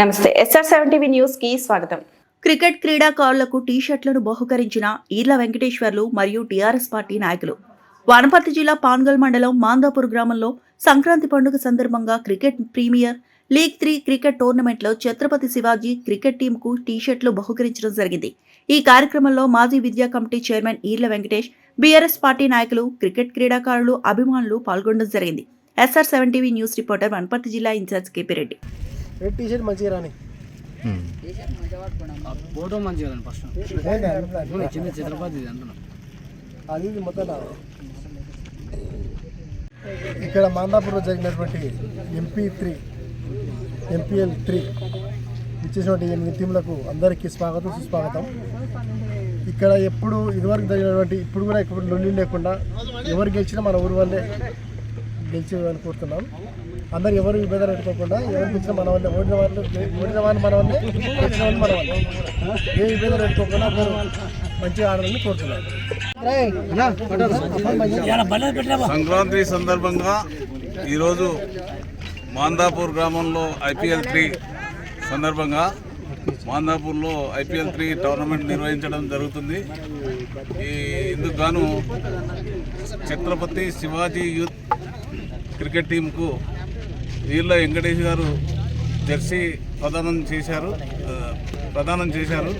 నమస్తే SR seven TV న్యూస్కి స్వాగతం. క్రికెట్ క్రీడాకారులకు టీ షర్ట్లను బహుకరించిన ఈర్ల వెంకటేశ్వర్లు మరియు టీఆర్ఎస్ పార్టీ నాయకులు. వనపర్తి జిల్లా పాన్గల్ మండలం మాందాపూర్ గ్రామంలో సంక్రాంతి పండుగ సందర్భంగా cricket premier league three cricket టోర్నమెంట్లో ఛత్రపతి శివాజీ క్రికెట్ టీంకు టీషర్ట్లు బహుకరించడం జరిగింది. ఈ కార్యక్రమంలో మాజీ విద్యా committee chairman Eerla Venkatesh BRS party నాయకులు క్రికెట్ క్రీడాకారులు అభిమానులు పాల్గొనడం జరిగింది. SR seven TV news reporter Wanaparthy జిల్లా incharge KP Reddy. Red T shirt మంచిగా రాని. ఫోటో మంచిగా ఫస్ట్ చిన్న చిత్రపతి ఇది అంటున్నా. అది ఇది మొత్తం. ఇక్కడ మాందాపూర్లో జరిగినటువంటి ఎంపీ త్రీ ఎంపీఎల్ త్రీ ఇచ్చేసినటువంటి ఎనిమిది టీంలకు అందరికీ స్వాగతం సుస్వాగతం. ఇక్కడ ఎప్పుడు ఇదివరకు జరిగినటువంటి ఇప్పుడు కూడా ఇప్పుడు లొల్లి లేకుండా ఎవరు గెలిచినా మన ఊరు వాళ్ళే. గెలిచేదని కోరుతున్నాం. అందరు ఎవరు విభేదాలు పెట్టుకోకుండా ఎవరు పిలిచిన మన వల్ల ఓడిన వాళ్ళు ఓడిన వాళ్ళు మన వల్ల గెలిచిన వాళ్ళు మన వాళ్ళే ఏ విభేదాలు పెట్టుకోకుండా అందరూ మంచిగా ఆడాలని కోరుతున్నాం. సంక్రాంతి సందర్భంగా ఈరోజు మాందాపూర్ గ్రామంలో ఐపీఎల్ త్రీ సందర్భంగా మాందాపూర్లో ఐపీఎల్ త్రీ టోర్నమెంట్ నిర్వహించడం జరుగుతుంది. ఈ ఇందుకు గాను ఛత్రపతి శివాజీ యూత్ క్రికెట్ టీంకు వీళ్ళ వెంకటేష్ గారు జెర్సీ ప్రదానం చేశారు. ప్రదానం చేశారు.